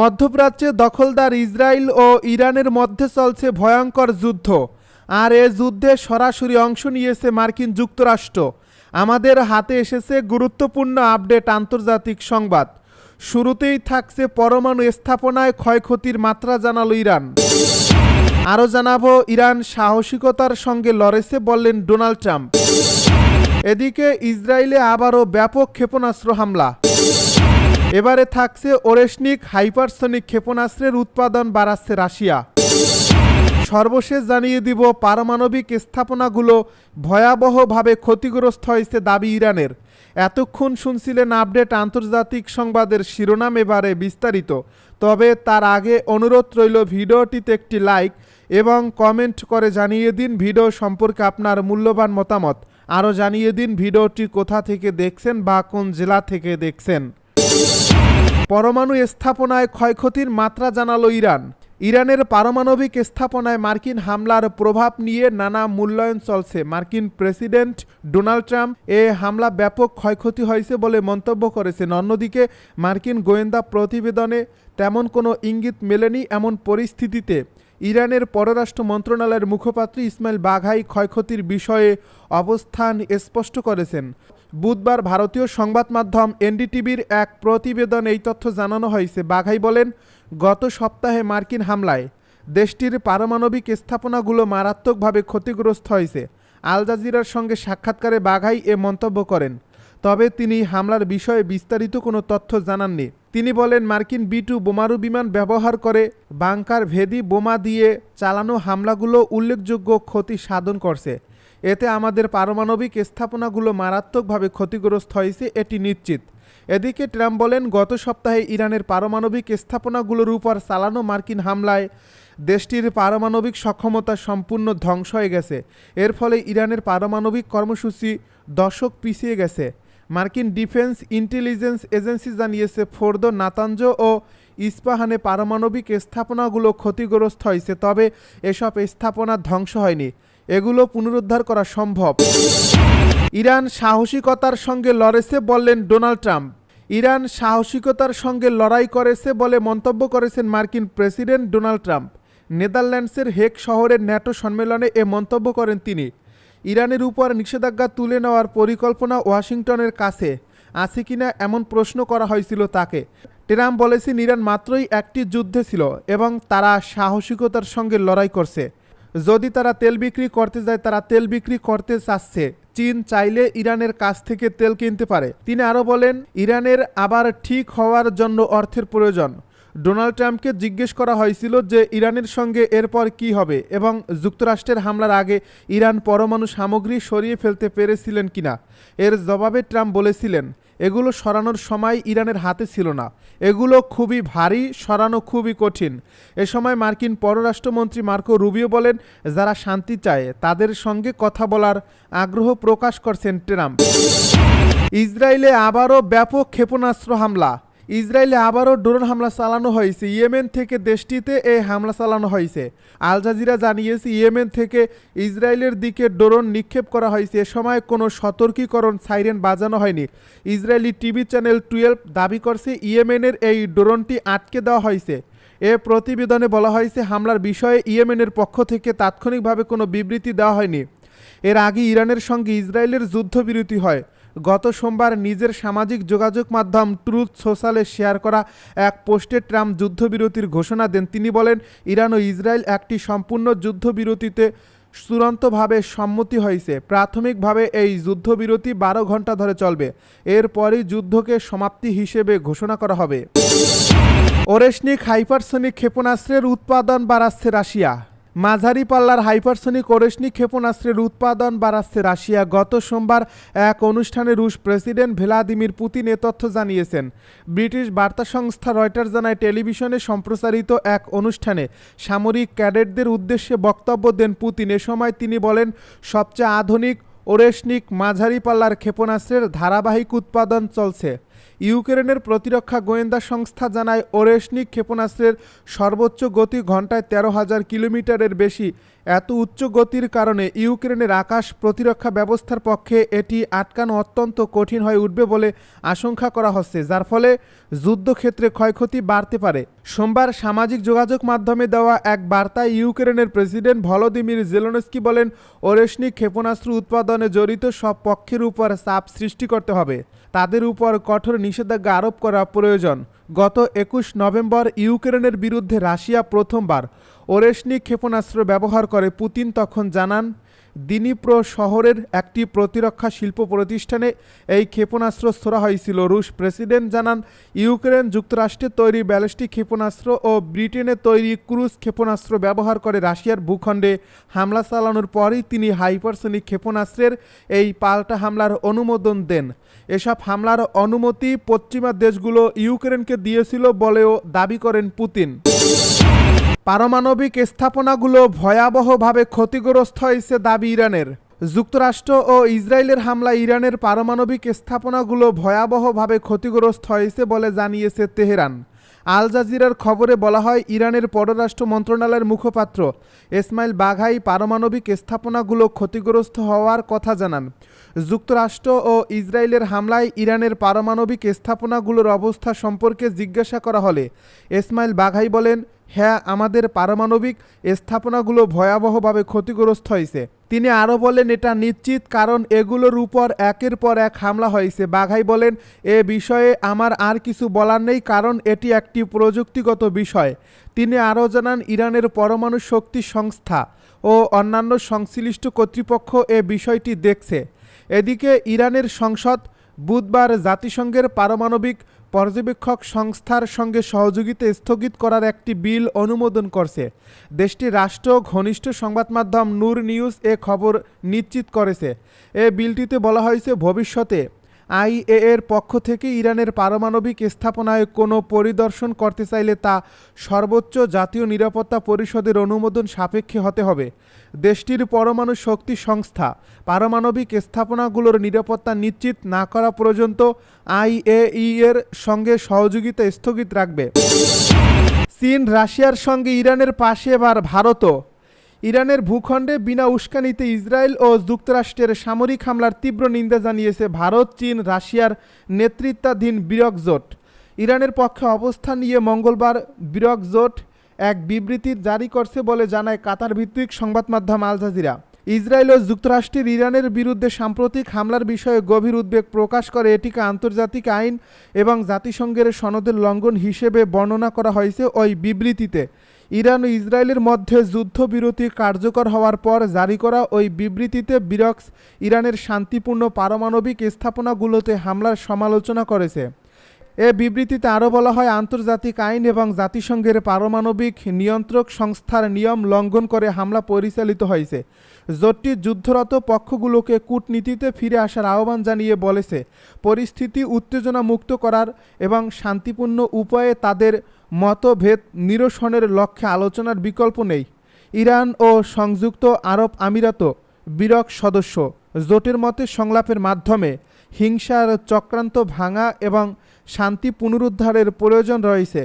মধ্যপ্রাচ্যে দখলদার ইসরায়েল ও ইরানের মধ্যে চলছে ভয়ঙ্কর যুদ্ধ। আর এ যুদ্ধে সরাসরি অংশ নিয়েছে মার্কিন যুক্তরাষ্ট্র। আমাদের হাতে এসেছে গুরুত্বপূর্ণ আপডেট আন্তর্জাতিক সংবাদ। শুরুতেই থাকছে পরমাণু স্থাপনায় ক্ষয়ক্ষতির মাত্রা জানালো ইরান। আরও জানাব, ইরান সাহসিকতার সঙ্গে লড়েছে বললেন ডোনাল্ড ট্রাম্প। এদিকে ইসরায়েলে আবারও ব্যাপক ক্ষেপণাস্ত্র হামলা। এবারে থাকছে ওরেশনিক হাইপারসনিক ক্ষেপণাস্ত্রের উৎপাদন বাড়াচ্ছে রাশিয়া। সর্বশেষ জানিয়ে দিব পারমাণবিক স্থাপনাগুলো ভয়াবহভাবে ক্ষতিগ্রস্ত হয়েছে দাবি ইরানের। এতক্ষণ শুনছিলেন আপডেট আন্তর্জাতিক সংবাদের শিরোনাম এবারে বিস্তারিত। তবে তার আগে অনুরোধ রইল ভিডিওটিতে একটি লাইক এবং কমেন্ট করে জানিয়ে দিন ভিডিও সম্পর্কে আপনার মূল্যবান মতামত। আরও জানিয়ে দিন ভিডিওটি কোথা থেকে দেখছেন বা কোন জেলা থেকে দেখছেন। পরমাণু স্থাপনায় ক্ষয়ক্ষতির মাত্রা জানালো ইরান। ইরানের পারমাণবিক স্থাপনায় মার্কিন হামলার প্রভাব নিয়ে নানা মূল্যায়ন চলছে। মার্কিন প্রেসিডেন্ট ডোনাল্ড ট্রাম্প এ হামলা ব্যাপক ক্ষয়ক্ষতি হয়েছে বলে মন্তব্য করেছেন। অন্যদিকে, মার্কিন গোয়েন্দা প্রতিবেদনে তেমন কোনো ইঙ্গিত মেলেনি এমন পরিস্থিতিতে। ইরানের পররাষ্ট্র মন্ত্রণালয়ের মুখপাত্র ইসমাইল বাঘাই ক্ষয়ক্ষতির বিষয়ে অবস্থান স্পষ্ট করেছেন। বুধবার ভারতীয় সংবাদ মাধ্যম এনডিটিভির এক প্রতিবেদন এই তথ্য জানানো হয়েছে। বাঘাই বলেন, গত সপ্তাহে মার্কিন হামলায় দেশটির পারমাণবিক স্থাপনাগুলো মারাত্মকভাবে ক্ষতিগ্রস্ত হয়েছে। আল জাজিরার সঙ্গে সাক্ষাৎকারে বাঘাই এ মন্তব্য করেন। তবে তিনি হামলার বিষয়ে বিস্তারিত কোনো তথ্য জানাননি। তিনি বলেন, মার্কিন বি টু বোমারু বিমান ব্যবহার করে বাংকার ভেদি বোমা দিয়ে চালানো হামলাগুলো উল্লেখযোগ্য ক্ষতি সাধন করছে। এতে আমাদের পারমাণবিক স্থাপনাগুলো মারাত্মকভাবে ক্ষতিগ্রস্ত হয়েছে, এটি নিশ্চিত। এদিকে ট্রাম্প বলেন, গত সপ্তাহে ইরানের পারমাণবিক স্থাপনাগুলোর উপর চালানো মার্কিন হামলায় দেশটির পারমাণবিক সক্ষমতা সম্পূর্ণ ধ্বংস হয়ে গেছে। এর ফলে ইরানের পারমাণবিক কর্মসূচি দশক পিছিয়ে গেছে। মার্কিন ডিফেন্স ইন্টেলিজেন্স এজেন্সি জানিয়েছে, ফোর্দ নাতাঞ্জ ও ইস্পাহানে পারমাণবিক স্থাপনাগুলো ক্ষতিগ্রস্ত হয়েছে, তবে এসব স্থাপনা ধ্বংস হয়নি। এগুলো পুনরুদ্ধার করা সম্ভব। ইরান সাহসিকতার সঙ্গে লড়েছে বললেন ডোনাল্ড ট্রাম্প। ইরান সাহসিকতার সঙ্গে লড়াই করেছে বলে মন্তব্য করেছেন মার্কিন প্রেসিডেন্ট ডোনাল্ড ট্রাম্প। নেদারল্যান্ডসের হেক শহরের ন্যাটো সম্মেলনে এ মন্তব্য করেন তিনি। ইরানের উপর নিষেধাজ্ঞা তুলে নেওয়ার পরিকল্পনা ওয়াশিংটনের কাছে। আছে কিনা এমন প্রশ্ন করা হয়েছিল তাকে। ট্রাম্প বলেছেন ইরান মাত্রই একটি যুদ্ধে ছিল এবং তারা সাহসিকতার সঙ্গে লড়াই করছে। যদি তারা তেল বিক্রি করতে যায়, তারা তেল বিক্রি করতে চাচ্ছে। চীন চাইলে ইরানের কাছ থেকে তেল কিনতে পারে। তিনি আরও বলেন, ইরানের আবার ঠিক হওয়ার জন্য অর্থের প্রয়োজন। ডোনাল্ড ট্রাম্পকে জিজ্ঞেস করা হয়েছিল যে ইরানের সঙ্গে এরপর কি হবে এবং যুক্তরাষ্ট্রের হামলার আগে ইরান পরমাণু সামগ্রী সরিয়ে ফেলতে পেরেছিলেন কিনা। এর জবাবে ট্রাম্প বলেছিলেন, এগুলো সরানোর সময় ইরানের হাতে ছিল না। এগুলো খুবই ভারী, সরানো খুবই কঠিন। এ সময় মার্কিন পররাষ্ট্রমন্ত্রী মার্কো রুবিও বলেন, যারা শান্তি চায়, তাদের সঙ্গে কথা বলার আগ্রহ প্রকাশ করছেন ট্রাম্প। ইসরায়েলে আবারও ব্যাপক ক্ষেপণাস্ত্র হামলা। ইসরায়েলে আবারও ড্রোন হামলা চালানো হয়েছে। ইয়েমেন থেকে দেশটিতে এই হামলা চালানো হয়েছে। আল জাজিরা জানিয়েছে, ইয়েমেন থেকে ইসরায়েলের দিকে ড্রোন নিক্ষেপ করা হয়েছে। এ সময় কোনো সতর্কীকরণ সাইরেন বাজানো হয়নি। ইসরায়েলি টিভি চ্যানেল টুয়েলভ দাবি করছে, ইয়েমেনের এই ড্রোনটি আটকে দেওয়া হয়েছে। এ প্রতিবেদনে বলা হয়েছে, হামলার বিষয়ে ইয়েমেনের পক্ষ থেকে তাৎক্ষণিকভাবে কোনো বিবৃতি দেওয়া হয়নি। এর আগে ইরানের সঙ্গে ইসরায়েলের যুদ্ধবিরতি হয়। গত সোমবার নিজের সামাজিক যোগাযোগ মাধ্যম ট্রুথ সোশ্যালে শেয়ার করা এক পোস্টে ট্রাম্প যুদ্ধবিরতির ঘোষণা দেন। তিনি বলেন, ইরান ও ইসরায়েল একটি সম্পূর্ণ যুদ্ধবিরতিতে চূড়ান্তভাবে সম্মতি হয়েছে। প্রাথমিকভাবে এই যুদ্ধবিরতি বারো ঘণ্টা ধরে চলবে। এরপরই যুদ্ধকে সমাপ্তি হিসেবে ঘোষণা করা হবে। ওরেশনিক হাইপারসনিক ক্ষেপণাস্ত্রের উৎপাদন বাড়াচ্ছে রাশিয়া। মাঝারি পাল্লার হাইপারসনিক ওরেশনিক ক্ষেপণাস্ত্রের উৎপাদন বাড়াচ্ছে রাশিয়া। গত সোমবার এক অনুষ্ঠানে রুশ প্রেসিডেন্ট ভ্লাদিমির পুতিন এ তথ্য জানিয়েছেন। ব্রিটিশ বার্তা সংস্থা রয়টার জানায়, টেলিভিশনে সম্প্রচারিত এক অনুষ্ঠানে সামরিক ক্যাডেটদের উদ্দেশ্যে বক্তব্য দেন পুতিন। এ সময় তিনি বলেন, সবচেয়ে আধুনিক ওরেশনিক মাঝারি পাল্লার ক্ষেপণাস্ত্রের ধারাবাহিক উৎপাদন চলছে। ইউক্রেনের প্রতিরক্ষা গোয়েন্দা সংস্থা জানায়, ওরেশনিক ক্ষেপণাস্ত্রের সর্বোচ্চ গতি ঘন্টায় তেরো হাজার কিলোমিটারের বেশি। এত উচ্চ গতির কারণে ইউক্রেনের আকাশ প্রতিরক্ষা ব্যবস্থার পক্ষে এটি আটকানো অত্যন্ত কঠিন হয়ে উঠবে বলে আশঙ্কা করা হচ্ছে, যার ফলে যুদ্ধক্ষেত্রে ক্ষয়ক্ষতি বাড়তে পারে। সোমবার সামাজিক যোগাযোগ মাধ্যমে দেওয়া এক বার্তায় ইউক্রেনের প্রেসিডেন্ট ভলোদিমির জেলনস্কি বলেন, ওরেশনিক ক্ষেপণাস্ত্র উৎপাদনে জড়িত সব পক্ষের উপর চাপ সৃষ্টি করতে হবে। তাদের উপর কঠোর নিষেধাজ্ঞা আরোপ করা প্রয়োজন। গত একুশ নভেম্বর ইউক্রেনের বিরুদ্ধে রাশিয়া প্রথমবার ওরেশনি ক্ষেপণাস্ত্র ব্যবহার করে পুতিন তখন জানান দিনিপ্রো শহরের একটি প্রতিরক্ষা শিল্প প্রতিষ্ঠানে এই ক্ষেপণাস্ত্র ছোড়া হয়েছিল। রুশ প্রেসিডেন্ট জানান, ইউক্রেন যুক্তরাষ্ট্রের তৈরি ব্যালিস্টিক ক্ষেপণাস্ত্র ও ব্রিটেনের তৈরি ক্রুজ ক্ষেপণাস্ত্র ব্যবহার করে রাশিয়ার ভূখণ্ডে হামলা চালানোর পরই তিনি হাইপারসোনিক ক্ষেপণাস্ত্রের এই পাল্টা হামলার অনুমোদন দেন। এসব হামলার অনুমতি পশ্চিমা দেশগুলো ইউক্রেনকে দিয়েছিল বলেও দাবি করেন পুতিন। পারমাণবিক স্থাপনাগুলো ভয়াবহভাবে ক্ষতিগ্রস্ত হয়েছে দাবি ইরানের। যুক্তরাষ্ট্র ও ইসরায়েলের হামলা ইরানের পারমাণবিক স্থাপনাগুলো ভয়াবহভাবে ক্ষতিগ্রস্ত হয়েছে বলে জানিয়েছে তেহরান। আল জাজিরার খবরে বলা হয়, ইরানের পররাষ্ট্র মন্ত্রণালয়ের মুখপাত্র ইসমাইল বাঘাই পারমাণবিক স্থাপনাগুলো ক্ষতিগ্রস্ত হওয়ার কথা জানান। যুক্তরাষ্ট্র ও ইসরায়েলের হামলায় ইরানের পারমাণবিক স্থাপনাগুলোর অবস্থা সম্পর্কে জিজ্ঞাসা করা হলে ইসমাইল বাঘাই বলেন হ্যাঁ আমাদের পারমাণবিক স্থাপনাগুলো ভয়াবহভাবে ক্ষতিগ্রস্ত হয়েছে। তিনি আরও বলেন, এটা নিশ্চিত কারণ এগুলোর উপর একের পর এক হামলা হয়েছে। বাঘাই বলেন, এ বিষয়ে আমার আর কিছু বলার নেই, কারণ এটি একটি প্রযুক্তিগত বিষয়। তিনি আরও জানান, ইরানের পরমাণু শক্তি সংস্থা ও অন্যান্য সংশ্লিষ্ট কর্তৃপক্ষ এ বিষয়টি দেখছে। এদিকে ইরানের সংসদ বুধবার জাতিসংঘের পারমাণবিক পর্যবেক্ষক সংস্থার সঙ্গে সহযোগিতা স্থগিত করার একটি বিল অনুমোদন করছে। দেশটির রাষ্ট্র ঘনিষ্ঠ সংবাদ মাধ্যম নূর নিউজ এ খবর নিশ্চিত করেছে। এ বিলটিতে বলা হয়েছে, ভবিষ্যতে আইএ এর পক্ষ থেকে ইরানের পারমাণবিক স্থাপনায় কোনো পরিদর্শন করতে চাইলে তা সর্বোচ্চ জাতীয় নিরাপত্তা পরিষদের অনুমোদন সাপেক্ষে হতে হবে। দেশটির পরমাণু শক্তি সংস্থা পারমাণবিক স্থাপনাগুলোর নিরাপত্তা নিশ্চিত না করা পর্যন্ত আইএই এর সঙ্গে সহযোগিতা স্থগিত রাখবে। চীন, রাশিয়ার সঙ্গে ইরানের পাশে এবার ভারতও। ইরানের ভূখণ্ডে বিনা উস্কানিতে ইসরায়েল ও যুক্তরাষ্ট্রের সামরিক হামলার তীব্র নিন্দা জানিয়েছে ভারত, চীন, রাশিয়ার নেতৃত্বাধীন বিরক জোট ইরানের পক্ষে অবস্থান নিয়ে মঙ্গলবার বিরক জোট এক বিবৃতি জারি করছে বলে জানায় কাতার ভিত্তিক সংবাদ মাধ্যম আল জাজিরা। ইসরায়েল ও যুক্তরাষ্ট্রের ইরানের বিরুদ্ধে সাম্প্রতিক হামলার বিষয়ে গভীর উদ্বেগ প্রকাশ করে, এটিকে আন্তর্জাতিক আইন এবং জাতিসংঘের সনদের লঙ্ঘন হিসেবে বর্ণনা করা হয়েছে ওই বিবৃতিতে। ইরান ও ইসরায়েলের মধ্যে যুদ্ধবিরতি কার্যকর হওয়ার পর জারি করা ওই বিবৃতিতে বিরক্স ইরানের শান্তিপূর্ণ পারমাণবিক স্থাপনাগুলোতে হামলার সমালোচনা করেছে। এ বিবৃতিতে আরও বলা হয়, আন্তর্জাতিক আইন এবং জাতিসংঘের পারমাণবিক নিয়ন্ত্রক সংস্থার নিয়ম লঙ্ঘন করে হামলা পরিচালিত হয়েছে। জোটটি যুদ্ধরত পক্ষগুলোকে কূটনীতিতে ফিরে আসার আহ্বান জানিয়ে বলেছে, পরিস্থিতি উত্তেজনা মুক্ত করার এবং শান্তিপূর্ণ উপায়ে তাদের মতভেদ নিরসনের লক্ষ্যে আলোচনার বিকল্প নেই। ইরান ও সংযুক্ত আরব আমিরাত বিরক সদস্য। জোটের মতে সংলাপের মাধ্যমে হিংসার চক্রান্ত ভাঙা এবং শান্তি পুনরুদ্ধারের প্রয়োজন রয়েছে।